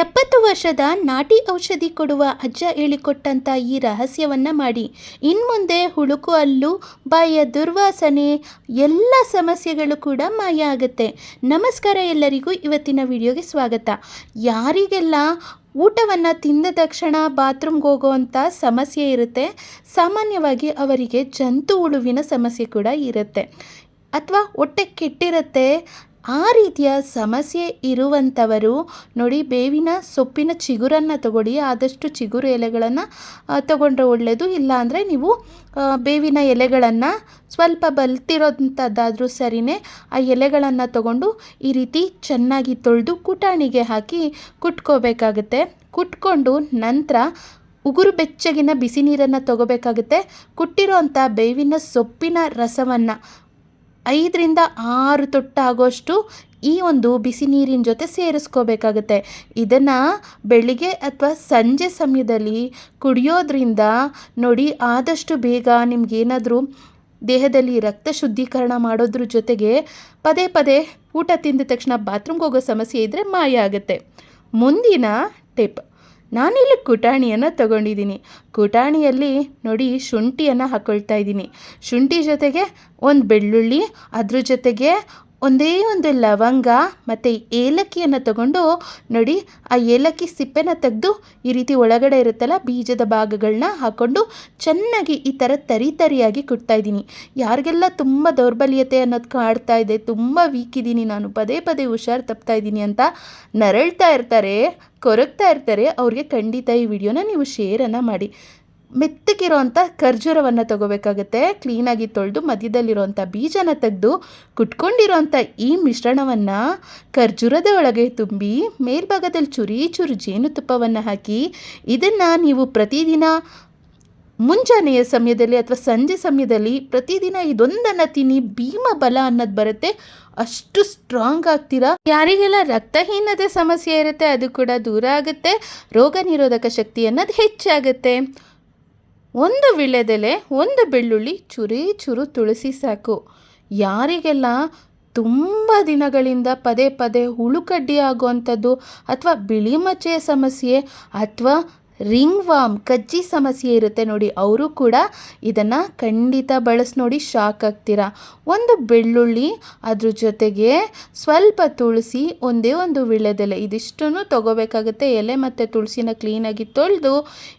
ಎಪ್ಪತ್ತು ವರ್ಷದ ನಾಟಿ ಔಷಧಿ ಕೊಡುವ ಅಜ್ಜ ಹೇಳಿಕೊಟ್ಟಂಥ ಈ ರಹಸ್ಯವನ್ನು ಮಾಡಿ. ಇನ್ಮುಂದೆ ಹುಳುಕು ಹಲ್ಲು ಬಾಯ ದುರ್ವಾಸನೆ, ಎಲ್ಲ ಸಮಸ್ಯೆಗಳು ಕೂಡ ಮಾಯ ಆಗುತ್ತೆ. ನಮಸ್ಕಾರ ಎಲ್ಲರಿಗೂ ಇವತ್ತಿನ ವಿಡಿಯೋಗೆ ಸ್ವಾಗತ. ಯಾರಿಗೆಲ್ಲ ಊಟವನ್ನು ತಿಂದ ತಕ್ಷಣ ಬಾತ್ರೂಮ್ಗೆ ಹೋಗೋವಂಥ ಸಮಸ್ಯೆ ಇರುತ್ತೆ, ಸಾಮಾನ್ಯವಾಗಿ ಅವರಿಗೆ ಜಂತು ಹುಳುವಿನ ಸಮಸ್ಯೆ ಕೂಡ ಇರುತ್ತೆ. ಅಥವಾ ಹೊಟ್ಟೆ ಕೆಟ್ಟಿರುತ್ತೆ ಆ ರೀತಿಯ ಸಮಸ್ಯೆ ಇರುವಂಥವರು ನೋಡಿ ಬೇವಿನ ಸೊಪ್ಪಿನ ಚಿಗುರನ್ನು ತಗೊಳ್ಳಿ, ಆದಷ್ಟು ಚಿಗುರು ಎಲೆಗಳನ್ನು ತಗೊಂಡ್ರೆ ಒಳ್ಳೆಯದು ಇಲ್ಲಾಂದರೆ ನೀವು ಬೇವಿನ ಎಲೆಗಳನ್ನು ಸ್ವಲ್ಪ ಬಲ್ತಿರೋಂಥದ್ದಾದರೂ ಸರಿನೇ ಆ ಎಲೆಗಳನ್ನು ತಗೊಂಡು ಈ ರೀತಿ ಚೆನ್ನಾಗಿ ತೊಳೆದು ಕುಟಾಣಿಗೆ ಹಾಕಿ ಕುಟ್ಕೋಬೇಕಾಗುತ್ತೆ. ಕುಟ್ಕೊಂಡು ನಂತರ ಉಗುರು ಬೆಚ್ಚಗಿನ ಬಿಸಿ ನೀರನ್ನು ತಗೋಬೇಕಾಗುತ್ತೆ. ಕುಟ್ಟಿರೋ ಅಂಥ ಬೇವಿನ ಸೊಪ್ಪಿನ ರಸವನ್ನು ಐದರಿಂದ ಆರು ತೊಟ್ಟು ಆಗೋಷ್ಟು ಈ ಒಂದು ಬಿಸಿ ನೀರಿನ ಜೊತೆ ಸೇರಿಸ್ಕೋಬೇಕಾಗುತ್ತೆ. ಇದನ್ನು ಬೆಳಿಗ್ಗೆ ಅಥವಾ ಸಂಜೆ ಸಮಯದಲ್ಲಿ ಕುಡಿಯೋದ್ರಿಂದ ನೋಡಿ ಆದಷ್ಟು ಬೇಗ ನಿಮಗೇನಾದರೂ ದೇಹದಲ್ಲಿ ರಕ್ತ ಶುದ್ಧೀಕರಣ ಮಾಡೋದ್ರ ಜೊತೆಗೆ ಪದೇ ಪದೇ ಊಟ ತಿಂದ ತಕ್ಷಣ ಬಾತ್ರೂಮ್ಗೆ ಹೋಗೋ ಸಮಸ್ಯೆ ಇದ್ದರೆ ಮಾಯ ಆಗುತ್ತೆ. ಮುಂದಿನ ಟಿಪ್ ನಾನಿಲ್ಲಿ ಕುಟಾಣಿಯನ್ನು ತಗೊಂಡಿದ್ದೀನಿ. ಕುಟಾಣಿಯಲ್ಲಿ ನೋಡಿ ಶುಂಠಿಯನ್ನು ಹಾಕ್ಕೊಳ್ತಾ ಇದ್ದೀನಿ. ಶುಂಠಿ ಜೊತೆಗೆ ಒಂದು ಬೆಳ್ಳುಳ್ಳಿ ಅದ್ರ ಜೊತೆಗೆ ಒಂದೇ ಒಂದು ಲವಂಗ ಮತ್ತು ಏಲಕ್ಕಿಯನ್ನು ತಗೊಂಡು ನೋಡಿ, ಆ ಏಲಕ್ಕಿ ಸಿಪ್ಪೆನ ತೆಗೆದು ಈ ರೀತಿ ಒಳಗಡೆ ಇರುತ್ತಲ್ಲ, ಬೀಜದ ಭಾಗಗಳನ್ನ ಹಾಕ್ಕೊಂಡು ಚೆನ್ನಾಗಿ ಈ ಥರ ತರಿ ತರಿಯಾಗಿ ಇದ್ದೀನಿ. ಯಾರಿಗೆಲ್ಲ ತುಂಬ ದೌರ್ಬಲ್ಯತೆ ಅನ್ನೋದು ಕಾಡ್ತಾ ಇದೆ, ತುಂಬ ವೀಕ್ ಇದ್ದೀನಿ, ನಾನು ಪದೇ ಪದೇ ಹುಷಾರು ತಪ್ತಾ ಇದ್ದೀನಿ ಅಂತ ನರಳ್ತಾ ಇರ್ತಾರೆ, ಕೊರಗ್ತಾ ಇರ್ತಾರೆ, ಅವ್ರಿಗೆ ಖಂಡಿತ ಈ ವಿಡಿಯೋನ ನೀವು ಶೇರನ್ನು ಮಾಡಿ. ಮೆತ್ತಗಿರೋಂಥ ಖರ್ಜೂರವನ್ನು ತಗೋಬೇಕಾಗುತ್ತೆ. ಕ್ಲೀನಾಗಿ ತೊಳೆದು ಮಧ್ಯದಲ್ಲಿರೋವಂಥ ಬೀಜನ ತೆಗೆದು ಕುಟ್ಕೊಂಡಿರೋಂಥ ಈ ಮಿಶ್ರಣವನ್ನು ಖರ್ಜೂರದ ಒಳಗೆ ತುಂಬಿ ಮೇಲ್ಭಾಗದಲ್ಲಿ ಚುರಿ ಚೂರು ಜೇನುತುಪ್ಪವನ್ನು ಹಾಕಿ ಇದನ್ನು ನೀವು ಪ್ರತಿದಿನ ಮುಂಜಾನೆಯ ಸಮಯದಲ್ಲಿ ಅಥವಾ ಸಂಜೆ ಸಮಯದಲ್ಲಿ ಪ್ರತಿದಿನ ಇದೊಂದನ್ನು ತಿನ್ನಿ. ಭೀಮ ಬಲ ಅನ್ನೋದು ಬರುತ್ತೆ. ಅಷ್ಟು ಸ್ಟ್ರಾಂಗ್ ಆಗ್ತೀರಾ? ಯಾರಿಗೆಲ್ಲ ರಕ್ತಹೀನತೆ ಸಮಸ್ಯೆ ಇರುತ್ತೆ ಅದು ಕೂಡ ದೂರ ಆಗುತ್ತೆ. ರೋಗ ನಿರೋಧಕ ಶಕ್ತಿ ಅನ್ನೋದು ಹೆಚ್ಚಾಗುತ್ತೆ. ಒಂದು ವಿಳ್ಯದೆಲೆ ಒಂದು ಬೆಳ್ಳುಳ್ಳಿ ಚುರಿ ಚುರು ತುಳಸಿ ಸಾಕು. ಯಾರಿಗೆಲ್ಲ ತುಂಬ ದಿನಗಳಿಂದ ಪದೇ ಪದೇ ಹುಳುಕಡ್ಡಿ ಆಗುವಂಥದ್ದು ಅಥವಾ ಬಿಳಿ ಮಚ್ಚೆಯ ಸಮಸ್ಯೆ ಅಥವಾ ರಿಂಗ್ ವಾಮ್ ಕಜ್ಜಿ ಸಮಸ್ಯೆ ಇರುತ್ತೆ ನೋಡಿ, ಅವರು ಕೂಡ ಇದನ್ನು ಖಂಡಿತ ಬಳಸಿ ನೋಡಿ, ಶಾಕ್ ಆಗ್ತೀರಾ? ಒಂದು ಬೆಳ್ಳುಳ್ಳಿ ಅದ್ರ ಜೊತೆಗೆ ಸ್ವಲ್ಪ ತುಳಸಿ ಒಂದೇ ಒಂದು ವಿಳ್ಯದೆಲೆ ಇದಿಷ್ಟನ್ನು ತಗೋಬೇಕಾಗುತ್ತೆ. ಎಲೆ ಮತ್ತು ತುಳಸಿನ ಕ್ಲೀನಾಗಿ ತೊಳೆದು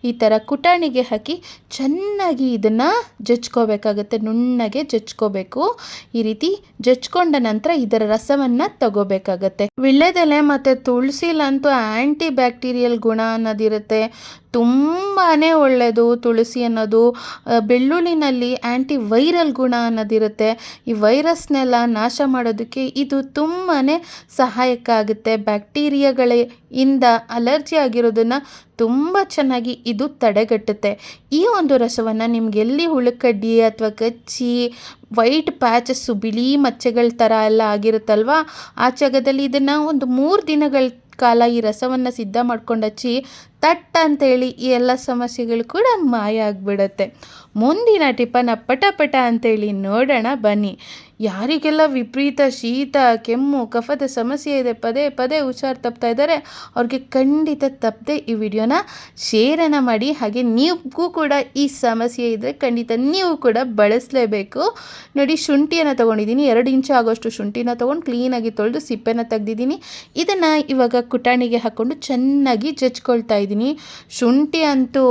ಈ ಥರ ಕುಟಾಣಿಗೆ ಹಾಕಿ ಚೆನ್ನಾಗಿ ಇದನ್ನು ಜಚ್ಕೋಬೇಕಾಗುತ್ತೆ ನುಣ್ಣಗೆ ಜಚ್ಕೋಬೇಕು ಈ ರೀತಿ ಜಚ್ಕೊಂಡ ನಂತರ ಇದರ ರಸವನ್ನು ತಗೋಬೇಕಾಗತ್ತೆ. ವಿಳ್ಯದೆಲೆ ಮತ್ತು ತುಳಸಿಲಂತೂ ಆ್ಯಂಟಿ ಬ್ಯಾಕ್ಟೀರಿಯಲ್ ಗುಣ ಅನ್ನೋದಿರುತ್ತೆ. ತುಂಬಾ ಒಳ್ಳೆಯದು ತುಳಸಿ ಅನ್ನೋದು ಬೆಳ್ಳುಳ್ಳಿನಲ್ಲಿ ಆ್ಯಂಟಿ ವೈರಲ್ ಗುಣ ಅನ್ನೋದಿರುತ್ತೆ. ಈ ವೈರಸ್ನೆಲ್ಲ ನಾಶ ಮಾಡೋದಕ್ಕೆ ಇದು ತುಂಬಾ ಸಹಾಯಕ ಆಗುತ್ತೆ. ಬ್ಯಾಕ್ಟೀರಿಯಾಗಳ ಇಂದ ಅಲರ್ಜಿ ಆಗಿರೋದನ್ನು ತುಂಬ ಚೆನ್ನಾಗಿ ಇದು ತಡೆಗಟ್ಟುತ್ತೆ. ಈ ಒಂದು ರಸವನ್ನು ನಿಮ್ಗೆ ಎಲ್ಲಿ ಹುಳುಕಡ್ಡಿ ಅಥವಾ ಕಚ್ಚಿ, ವೈಟ್ ಪ್ಯಾಚಸ್ಸು ಬಿಳಿ ಮಚ್ಚೆಗಳ ಥರ ಎಲ್ಲ ಆಗಿರುತ್ತಲ್ವ, ಆ ಜಾಗದಲ್ಲಿ ಇದನ್ನು ಒಂದು ಮೂರು ದಿನಗಳ ಕಾಲ ಈ ರಸವನ್ನು ಸಿದ್ಧ ಮಾಡ್ಕೊಂಡು ಹಚ್ಚಿ ತಟ್ ಅಂತೇಳಿ ಈ ಎಲ್ಲ ಸಮಸ್ಯೆಗಳು ಕೂಡ ಮಾಯ ಆಗಿಬಿಡುತ್ತೆ ಮುಂದಿನ ಟಿಪ್ಪನ ಪಟ ಪಟ ಅಂತೇಳಿ ನೋಡೋಣ, ಬನ್ನಿ. ಯಾರಿಗೆಲ್ಲ ವಿಪರೀತ ಶೀತ, ಕೆಮ್ಮು, ಕಫದ ಸಮಸ್ಯೆ ಇದೆ, ಪದೇ ಪದೇ ಹುಷಾರು ತಪ್ತಾ ಇದ್ದಾರೆ, ಅವ್ರಿಗೆ ಖಂಡಿತ ತಪ್ಪದೆ ಈ ವಿಡಿಯೋನ ಶೇರನ್ನು ಮಾಡಿ. ಹಾಗೆ ನೀವೂ ಕೂಡ ಈ ಸಮಸ್ಯೆ ಇದ್ದರೆ ಖಂಡಿತ ನೀವು ಕೂಡ ಬಳಸಲೇಬೇಕು. ನೋಡಿ, ಶುಂಠಿಯನ್ನು ತೊಗೊಂಡಿದ್ದೀನಿ. ಎರಡು ಇಂಚು ಆಗೋಷ್ಟು ಶುಂಠಿನ ತೊಗೊಂಡು ಕ್ಲೀನಾಗಿ ತೊಳೆದು ಸಿಪ್ಪೆನ ತೆಗ್ದಿದ್ದೀನಿ. ಇದನ್ನು ಇವಾಗ ಕುಟಾಣಿಗೆ ಹಾಕ್ಕೊಂಡು ಚೆನ್ನಾಗಿ ಜಜ್ಕೊಳ್ತಾ ಇದ್ದೀನಿ. ಶುಂಠಿ ಅಂತೂ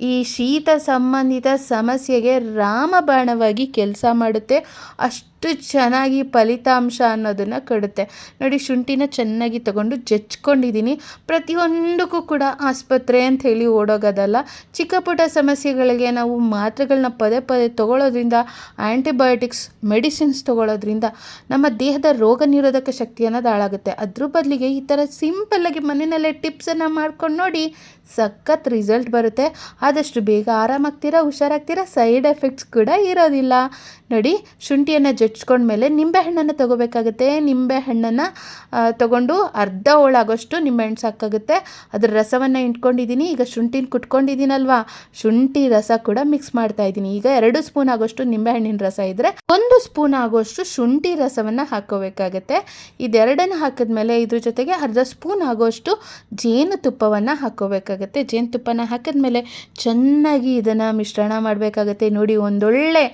ಈ ಶೀತ ಸಂಬಂಧಿತ ಸಮಸ್ಯೆಗೆ ರಾಮಬಾಣವಾಗಿ ಕೆಲಸ ಮಾಡುತ್ತೆ. ಅಷ್ಟು ಚೆನ್ನಾಗಿ ಫಲಿತಾಂಶ ಅನ್ನೋದನ್ನು ಕೊಡುತ್ತೆ. ನೋಡಿ, ಶುಂಠಿನ ಚೆನ್ನಾಗಿ ತಗೊಂಡು ಜಚ್ಕೊಂಡಿದ್ದೀನಿ ಪ್ರತಿಯೊಂದಕ್ಕೂ ಕೂಡ ಆಸ್ಪತ್ರೆ ಅಂತ ಹೇಳಿ ಓಡೋಗೋದಲ್ಲ. ಚಿಕ್ಕ ಪುಟ್ಟ ಸಮಸ್ಯೆಗಳಿಗೆ ನಾವು ಮಾತ್ರೆಗಳನ್ನ ಪದೇ ಪದೇ ತಗೊಳ್ಳೋದ್ರಿಂದ ಆ್ಯಂಟಿಬಯೋಟಿಕ್ಸ್ ಮೆಡಿಸಿನ್ಸ್ ತಗೊಳ್ಳೋದ್ರಿಂದ ನಮ್ಮ ದೇಹದ ರೋಗ ನಿರೋಧಕ ಶಕ್ತಿ ಅನ್ನೋದು ಹಾಳಾಗುತ್ತೆ. ಅದ್ರ ಬದಲಿಗೆ ಈ ಥರ ಸಿಂಪಲ್ಲಾಗಿ ಮನೆಯಲ್ಲೇ ಟಿಪ್ಸನ್ನು ಮಾಡ್ಕೊಂಡು ನೋಡಿ ಸಖತ್ ರಿಸಲ್ಟ್ ಬರುತ್ತೆ. ಆದಷ್ಟು ಬೇಗ ಆರಾಮಾಗ್ತೀರಾ, ಹುಷಾರಾಗ್ತೀರಾ ಸೈಡ್ ಎಫೆಕ್ಟ್ಸ್ ಕೂಡ ಇರೋದಿಲ್ಲ. ನೋಡಿ, ಶುಂಠಿಯನ್ನು ಜಜ್ಕೊಂಡ್ಮೇಲೆ ನಿಂಬೆಹಣ್ಣನ್ನು ತೊಗೋಬೇಕಾಗುತ್ತೆ. ನಿಂಬೆಹಣ್ಣನ್ನು ತಗೊಂಡು ಅರ್ಧ ಹೋಳಾಗೋಷ್ಟು ನಿಂಬೆಹಣ್ಣು ಸಾಕಾಗುತ್ತೆ. ಅದರ ರಸವನ್ನು ಇಟ್ಕೊಂಡಿದ್ದೀನಿ ಈಗ ಶುಂಠಿನ ಕುಟ್ಕೊಂಡಿದ್ದೀನಲ್ವಾ ಶುಂಠಿ ರಸ ಕೂಡ ಮಿಕ್ಸ್ ಮಾಡ್ತಾ ಇದ್ದೀನಿ ಈಗ ಎರಡು ಸ್ಪೂನ್ ಆಗೋಷ್ಟು ನಿಂಬೆಹಣ್ಣಿನ ರಸ ಇದ್ದರೆ ಒಂದು ಸ್ಪೂನ್ ಆಗೋಷ್ಟು ಶುಂಠಿ ರಸವನ್ನು ಹಾಕೋಬೇಕಾಗತ್ತೆ. ಇದೆರಡನ್ನು ಹಾಕಿದ್ಮೇಲೆ ಇದ್ರ ಜೊತೆಗೆ ಅರ್ಧ ಸ್ಪೂನ್ ಆಗೋಷ್ಟು ಜೇನುತುಪ್ಪವನ್ನು ಹಾಕೋಬೇಕಾಗತ್ತೆ. ಜೇನುತುಪ್ಪನ ಹಾಕಿದ್ಮೇಲೆ ಚೆನ್ನಾಗಿ ಇದನ್ನು ಮಿಶ್ರಣ ಮಾಡಬೇಕಾಗತ್ತೆ. ನೋಡಿ, ಒಂದೊಳ್ಳೆ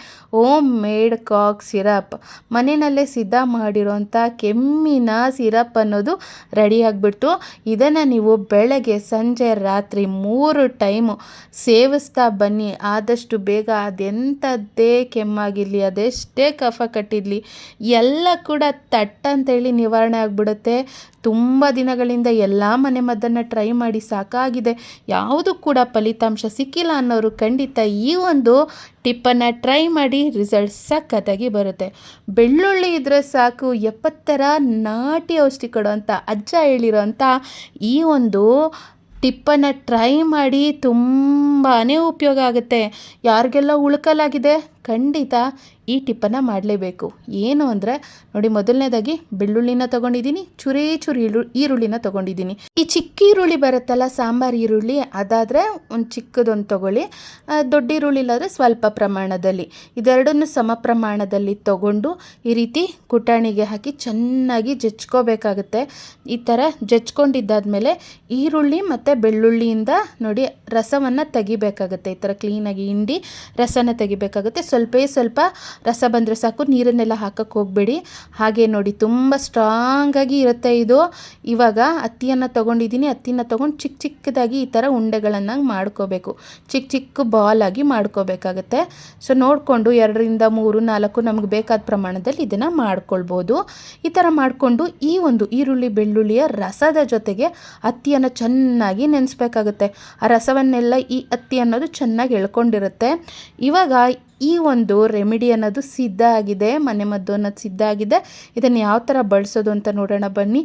ಓಮ್ ಮೇಡ್ ಕಾಕ್ ಸಿರಪ್ ಮನೆಯಲ್ಲೇ ಸಿದ್ಧ ಮಾಡಿರೋಂಥ ಕೆಮ್ಮಿನ ಸಿರಪ್ ಅನ್ನೋದು ರೆಡಿ ಆಗಿಬಿಟ್ಟು ಇದನ್ನು ನೀವು ಬೆಳಗ್ಗೆ, ಸಂಜೆ, ರಾತ್ರಿ ಮೂರು ಟೈಮು ಸೇವಿಸ್ತಾ ಬನ್ನಿ. ಆದಷ್ಟು ಬೇಗ ಅದೆಂಥದ್ದೇ ಕೆಮ್ಮಾಗಿರಲಿ, ಅದೆಷ್ಟೇ ಕಫ ಕಟ್ಟಿರಲಿ, ಎಲ್ಲ ಕೂಡ ತಟ್ಟಂತೇಳಿ ನಿವಾರಣೆ ಆಗಿಬಿಡುತ್ತೆ. ತುಂಬ ದಿನಗಳಿಂದ ಎಲ್ಲ ಮನೆ ಮದ್ದನ್ನು ಟ್ರೈ ಮಾಡಿ ಸಾಕಾಗಿದೆ. ಯಾವುದು ಕೂಡ ಫಲಿತಾಂಶ ಸಿಕ್ಕಿಲ್ಲ ಅನ್ನೋರು ಖಂಡಿತ ಈ ಒಂದು ಟಿಪ್ಪನ್ನು ಟ್ರೈ ಮಾಡಿ ರಿಸಲ್ಟ್ ಸಖತ್ತಾಗಿ ಬರುತ್ತೆ. ಬೆಳ್ಳುಳ್ಳಿ ಇದ್ದರೆ ಸಾಕು, ಎಪ್ಪತ್ತರ ನಾಟಿ ಔಷಧಿ ಕೊಡುವಂಥ ಅಜ್ಜ ಹೇಳಿರೋಂಥ ಈ ಒಂದು ಟಿಪ್ಪನ್ನು ಟ್ರೈ ಮಾಡಿ ತುಂಬಾ ಉಪಯೋಗ ಆಗುತ್ತೆ. ಯಾರಿಗೆಲ್ಲ ಉಳ್ಕಲಾಗಿದೆ? ಖಂಡಿತ ಈ ಟಿಪ್ಪನ್ನು ಮಾಡಲೇಬೇಕು. ಏನು ಅಂದರೆ, ನೋಡಿ ಮೊದಲನೇದಾಗಿ ಬೆಳ್ಳುಳ್ಳಿನ ತೊಗೊಂಡಿದ್ದೀನಿ, ಚುರಿ ಚುರಿ ಈರು ಈರುಳ್ಳಿನ ತೊಗೊಂಡಿದ್ದೀನಿ. ಈ ಚಿಕ್ಕ ಈರುಳ್ಳಿ ಬರುತ್ತಲ್ಲ, ಸಾಂಬಾರು ಈರುಳ್ಳಿ, ಅದಾದರೆ ಒಂದು ಚಿಕ್ಕದೊಂದು ತೊಗೊಳ್ಳಿ. ದೊಡ್ಡ ಈರುಳ್ಳಿ ಇಲ್ಲಾದರೆ ಸ್ವಲ್ಪ ಪ್ರಮಾಣದಲ್ಲಿ. ಇದೆರಡನ್ನು ಸಮ ಪ್ರಮಾಣದಲ್ಲಿ ತೊಗೊಂಡು ಈ ರೀತಿ ಕುಟಾಣಿಗೆ ಹಾಕಿ ಚೆನ್ನಾಗಿ ಜಚ್ಕೋಬೇಕಾಗುತ್ತೆ ಈ ಥರ ಜಚ್ಕೊಂಡಿದ್ದಾದಮೇಲೆ ಈರುಳ್ಳಿ ಮತ್ತು ಬೆಳ್ಳುಳ್ಳಿಯಿಂದ ನೋಡಿ ರಸವನ್ನು ತೆಗಿಬೇಕಾಗುತ್ತೆ. ಈ ಥರ ಕ್ಲೀನಾಗಿ ಹಿಂಡಿ ರಸನ ತೆಗಿಬೇಕಾಗುತ್ತೆ. ಸ್ವಲ್ಪೇ ಸ್ವಲ್ಪ ರಸ ಬಂದರೆ ಸಾಕು, ನೀರನ್ನೆಲ್ಲ ಹಾಕಕ್ಕೆ ಹೋಗಬೇಡಿ. ಹಾಗೆ ನೋಡಿ, ತುಂಬ ಸ್ಟ್ರಾಂಗಾಗಿ ಇರುತ್ತೆ ಇದು. ಇವಾಗ ಹತ್ತಿಯನ್ನು ತೊಗೊಂಡಿದ್ದೀನಿ ಹತ್ತಿನ ತೊಗೊಂಡು ಚಿಕ್ಕ ಚಿಕ್ಕದಾಗಿ ಈ ಥರ ಉಂಡೆಗಳನ್ನು ಮಾಡ್ಕೋಬೇಕು. ಚಿಕ್ಕ ಚಿಕ್ಕ ಬಾಲ್ ಆಗಿ ಮಾಡ್ಕೋಬೇಕಾಗತ್ತೆ. ಸೊ ನೋಡಿಕೊಂಡು ಎರಡರಿಂದ ಮೂರು, ನಾಲ್ಕು ನಮಗೆ ಬೇಕಾದ ಪ್ರಮಾಣದಲ್ಲಿ ಇದನ್ನು ಮಾಡ್ಕೊಳ್ಬೋದು. ಈ ಥರ ಮಾಡಿಕೊಂಡು ಈ ಒಂದು ಈರುಳ್ಳಿ, ಬೆಳ್ಳುಳ್ಳಿಯ ರಸದ ಜೊತೆಗೆ ಹತ್ತಿಯನ್ನು ಚೆನ್ನಾಗಿ ನೆನೆಸ್ಬೇಕಾಗುತ್ತೆ. ಆ ರಸವನ್ನೆಲ್ಲ ಈ ಹತ್ತಿ ಅನ್ನೋದು ಚೆನ್ನಾಗಿ ಎಳ್ಕೊಂಡಿರುತ್ತೆ. ಇವಾಗ ಈ ಒಂದು ರೆಮಿಡಿ ಅನ್ನೋದು ಸಿದ್ಧ ಆಗಿದೆ, ಮನೆ ಮದ್ದು ಅನ್ನೋದು ಸಿದ್ಧ ಆಗಿದೆ. ಇದನ್ನು ಯಾವ ಥರ ಬಳಸೋದು ಅಂತ ನೋಡೋಣ ಬನ್ನಿ.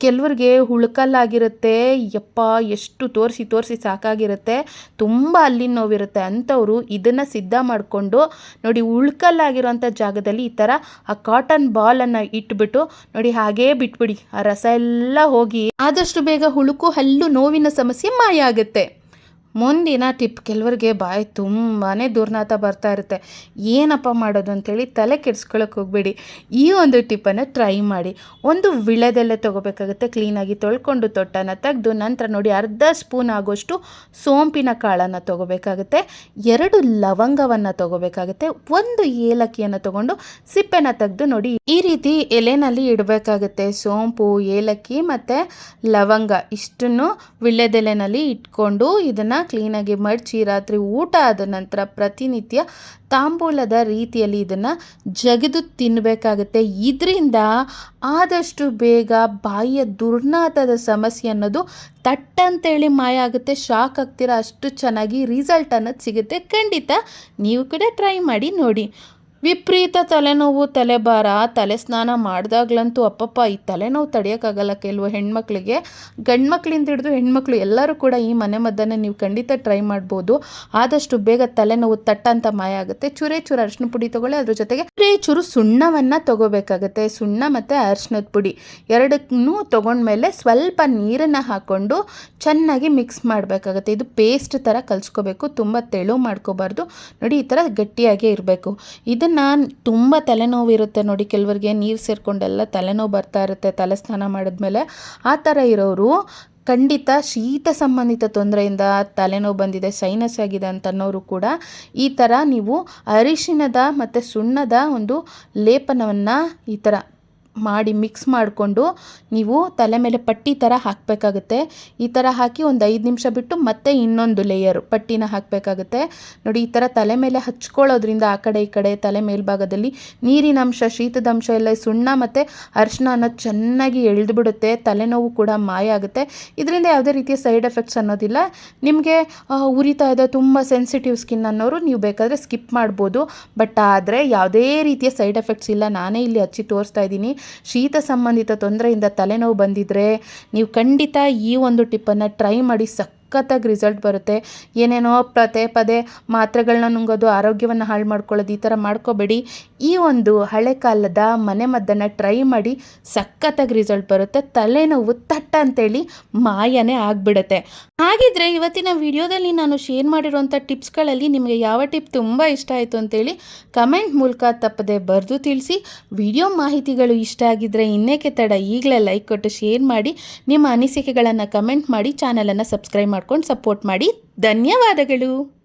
ಕೆಲವ್ರಿಗೆ ಹುಳ್ಕಲ್ಲಾಗಿರುತ್ತೆ. ಯಪ್ಪ, ಎಷ್ಟು ತೋರಿಸಿ ತೋರಿಸಿ ಸಾಕಾಗಿರುತ್ತೆ. ತುಂಬ ಅಲ್ಲಿ ನೋವಿರುತ್ತೆ. ಅಂಥವ್ರು ಇದನ್ನು ಸಿದ್ಧ ಮಾಡಿಕೊಂಡು ನೋಡಿ ಉಳ್ಕಲ್ಲಾಗಿರೋಂಥ ಜಾಗದಲ್ಲಿ ಈ ಥರ ಆ ಕಾಟನ್ ಬಾಲನ್ನು ಇಟ್ಬಿಟ್ಟು ನೋಡಿ ಹಾಗೇ ಬಿಟ್ಬಿಡಿ. ಆ ರಸ ಎಲ್ಲ ಹೋಗಿ ಆದಷ್ಟು ಬೇಗ ಹುಳುಕು, ಹಲ್ಲು, ನೋವಿನ ಸಮಸ್ಯೆ ಮಾಯ ಆಗುತ್ತೆ. ಮುಂದಿನ ಟಿಪ್ ಕೆಲವರಿಗೆ ಬಾಯಿ ತುಂಬಾ ದುರ್ನಾತ ಬರ್ತಾ ಇರುತ್ತೆ. ಏನಪ್ಪ ಮಾಡೋದು ಅಂತೇಳಿ ತಲೆ ಕೆಡ್ಸ್ಕೊಳಕ್ಕೆ ಹೋಗ್ಬೇಡಿ. ಈ ಒಂದು ಟಿಪ್ಪನ್ನು ಟ್ರೈ ಮಾಡಿ. ಒಂದು ವಿಳೆದೆಲೆ ತೊಗೋಬೇಕಾಗುತ್ತೆ. ಕ್ಲೀನಾಗಿ ತೊಳ್ಕೊಂಡು ತೊಟ್ಟನ ತೆಗೆದು ನಂತರ ನೋಡಿ ಅರ್ಧ ಸ್ಪೂನ್ ಆಗೋಷ್ಟು ಸೋಂಪಿನ ಕಾಳನ್ನು ತೊಗೋಬೇಕಾಗುತ್ತೆ. ಎರಡು ಲವಂಗವನ್ನು ತೊಗೋಬೇಕಾಗುತ್ತೆ. ಒಂದು ಏಲಕ್ಕಿಯನ್ನು ತೊಗೊಂಡು ಸಿಪ್ಪೆನ ತೆಗೆದು ನೋಡಿ ಈ ರೀತಿ ಎಲೆನಲ್ಲಿ ಇಡಬೇಕಾಗುತ್ತೆ. ಸೋಂಪು, ಏಲಕ್ಕಿ ಮತ್ತು ಲವಂಗ ಇಷ್ಟನ್ನು ವಿಳ್ಯದೆಲೆನಲ್ಲಿ ಇಟ್ಕೊಂಡು ಇದನ್ನು ಕ್ಲೀನಾಗಿ ಮಡಚಿ ರಾತ್ರಿ ಊಟ ಆದ ನಂತರ ಪ್ರತಿನಿತ್ಯ ತಾಂಬೂಲದ ರೀತಿಯಲ್ಲಿ ಇದನ್ನು ಜಗಿದು ತಿನ್ನಬೇಕಾಗುತ್ತೆ ಇದರಿಂದ ಆದಷ್ಟು ಬೇಗ ಬಾಯಿಯ ದುರ್ನಾತದ ಸಮಸ್ಯೆ ಅನ್ನೋದು ತಟ್ಟಂತೇಳಿ ಮಾಯ ಆಗುತ್ತೆ. ಶಾಕ್ ಆಗ್ತೀರಾ ಅಷ್ಟು ಚೆನ್ನಾಗಿ ರಿಸಲ್ಟ್ ಅನ್ನೋದು ಸಿಗುತ್ತೆ. ಖಂಡಿತ ನೀವು ಕೂಡ ಟ್ರೈ ಮಾಡಿ ನೋಡಿ. ವಿಪರೀತ ತಲೆನೋವು, ತಲೆಭಾರ ತಲೆ ಸ್ನಾನ ಮಾಡಿದಾಗ್ಲಂತೂ ಅಪ್ಪಪ್ಪ ಈ ತಲೆನೋವು ತಡೆಯೋಕ್ಕಾಗಲ್ಲ ಕೆಲವು ಹೆಣ್ಮಕ್ಳಿಗೆ. ಗಂಡು ಮಕ್ಳಿಂದ ಹಿಡಿದು ಹೆಣ್ಮಕ್ಳು ಎಲ್ಲರೂ ಕೂಡ ಈ ಮನೆ ಮದ್ದನ್ನು ನೀವು ಖಂಡಿತ ಟ್ರೈ ಮಾಡ್ಬೋದು. ಆದಷ್ಟು ಬೇಗ ತಲೆನೋವು ತಟ್ಟಂತ ಮಾಯ ಆಗುತ್ತೆ. ಚೂರೇ ಚೂರು ಅರಿಶಿನ ಪುಡಿ ತೊಗೊಳ್ಳಿ, ಅದ್ರ ಜೊತೆಗೆ ಚೂರೇ ಚೂರು ಸುಣ್ಣವನ್ನು ತೊಗೋಬೇಕಾಗುತ್ತೆ. ಸುಣ್ಣ ಮತ್ತು ಅರಿಶಿನದ ಪುಡಿ ಎರಡಕ್ಕೂ ತೊಗೊಂಡ್ಮೇಲೆ ಸ್ವಲ್ಪ ನೀರನ್ನು ಹಾಕ್ಕೊಂಡು ಚೆನ್ನಾಗಿ ಮಿಕ್ಸ್ ಮಾಡಬೇಕಾಗುತ್ತೆ. ಇದು ಪೇಸ್ಟ್ ಥರ ಕಲಿಸ್ಕೋಬೇಕು, ತುಂಬ ತೆಳು ಮಾಡ್ಕೋಬಾರ್ದು. ನೋಡಿ ಈ ಥರ ಗಟ್ಟಿಯಾಗೇ ಇರಬೇಕು. ಇದನ್ನು ತುಂಬ ತಲೆನೋವಿರುತ್ತೆ ನೋಡಿ ಕೆಲವರಿಗೆ, ನೀರು ಸೇರಿಕೊಂಡೆಲ್ಲ ತಲೆನೋವು ಬರ್ತಾ ಇರುತ್ತೆ ತಲೆ ಸ್ನಾನ ಮಾಡಿದ್ಮೇಲೆ. ಆ ಥರ ಇರೋರು ಖಂಡಿತ ಶೀತ ಸಂಬಂಧಿತ ತೊಂದರೆಯಿಂದ ತಲೆನೋವು ಬಂದಿದೆ, ಸೈನಸ್ ಆಗಿದೆ ಅಂತ ಅನ್ನೋರು ಕೂಡ ಈ ಥರ ನೀವು ಅರಿಶಿಣದ ಮತ್ತು ಸುಣ್ಣದ ಒಂದು ಲೇಪನವನ್ನು ಈ ಥರ ಮಾಡಿ ಮಿಕ್ಸ್ ಮಾಡಿಕೊಂಡು ನೀವು ತಲೆ ಮೇಲೆ ಪಟ್ಟಿ ಥರ ಹಾಕಬೇಕಾಗುತ್ತೆ. ಈ ಥರ ಹಾಕಿ ಒಂದು ಐದು ನಿಮಿಷ ಬಿಟ್ಟು ಮತ್ತೆ ಇನ್ನೊಂದು ಲೇಯರ್ ಪಟ್ಟಿನ ಹಾಕಬೇಕಾಗುತ್ತೆ. ನೋಡಿ, ಈ ಥರ ತಲೆ ಮೇಲೆ ಹಚ್ಕೊಳ್ಳೋದ್ರಿಂದ ಆ ಕಡೆ ಈ ಕಡೆ ತಲೆ ಮೇಲ್ಭಾಗದಲ್ಲಿ ನೀರಿನ ಅಂಶ ಎಲ್ಲ ಸುಣ್ಣ ಮತ್ತು ಅರಿಶಿನ ಅನ್ನೋದು ಚೆನ್ನಾಗಿ ಎಳೆದುಬಿಡುತ್ತೆ. ತಲೆನೋವು ಕೂಡ ಮಾಯ ಆಗುತ್ತೆ. ಇದರಿಂದ ಯಾವುದೇ ರೀತಿಯ ಸೈಡ್ ಎಫೆಕ್ಟ್ಸ್ ಅನ್ನೋದಿಲ್ಲ. ನಿಮಗೆ ಉರಿತಾ ಇದೆ ತುಂಬ ಸೆನ್ಸಿಟಿವ್ ಸ್ಕಿನ್ ಅನ್ನೋರು ನೀವು ಬೇಕಾದರೆ ಸ್ಕಿಪ್ ಮಾಡ್ಬೋದು. ಬಟ್ ಆದರೆ ಯಾವುದೇ ರೀತಿಯ ಸೈಡ್ ಎಫೆಕ್ಟ್ಸ್ ಇಲ್ಲ. ನಾನೇ ಇಲ್ಲಿ ಹಚ್ಚಿ ತೋರಿಸ್ತಾ ಇದ್ದೀನಿ. ಶೀತ ಸಂಬಂಧಿತ ತೊಂದರೆಯಿಂದ ತಲೆನೋವು ಬಂದಿದ್ದರೆ ನೀವು ಖಂಡಿತ ಈ ಒಂದು ಟಿಪ್ಪನ್ನು ಟ್ರೈ ಮಾಡಿ ಸಕ್ ಸಖತ್ತಾಗಿ ರಿಸಲ್ಟ್ ಬರುತ್ತೆ. ಏನೇನೋ ಪದೇ ಪದೇ ಮಾತ್ರೆಗಳನ್ನ ನುಂಗೋದು, ಆರೋಗ್ಯವನ್ನು ಹಾಳು ಮಾಡ್ಕೊಳ್ಳೋದು ಈ ಥರ ಮಾಡ್ಕೋಬೇಡಿ. ಈ ಒಂದು ಹಳೆ ಕಾಲದ ಮನೆಮದ್ದನ್ನು ಟ್ರೈ ಮಾಡಿ ಸಖತ್ತಾಗಿ ರಿಸಲ್ಟ್ ಬರುತ್ತೆ. ತಲೆನೋವು ತಟ್ಟ ಅಂತೇಳಿ ಮಾಯನೇ ಆಗಿಬಿಡುತ್ತೆ. ಹಾಗಿದ್ರೆ ಇವತ್ತಿನ ವಿಡಿಯೋದಲ್ಲಿ ನಾನು ಶೇರ್ ಮಾಡಿರುವಂಥ ಟಿಪ್ಸ್ಗಳಲ್ಲಿ ನಿಮಗೆ ಯಾವ ಟಿಪ್ ತುಂಬ ಇಷ್ಟ ಆಯಿತು ಅಂತೇಳಿ ಕಮೆಂಟ್ ಮೂಲಕ ತಪ್ಪದೆ ಬರೆದು ತಿಳಿಸಿ. ವಿಡಿಯೋ ಮಾಹಿತಿಗಳು ಇಷ್ಟ ಆಗಿದ್ದರೆ ಇನ್ನೇಕೆ ತಡ ಈಗಲೇ ಲೈಕ್ ಕೊಟ್ಟು ಶೇರ್ ಮಾಡಿ. ನಿಮ್ಮ ಅನಿಸಿಕೆಗಳನ್ನು ಕಮೆಂಟ್ ಮಾಡಿ. ಚಾನಲನ್ನು ಸಬ್ಸ್ಕ್ರೈಬ್ ಮಾಡ್ಕೊಂಡು ಸಪೋರ್ಟ್ ಮಾಡಿ. ಧನ್ಯವಾದಗಳು.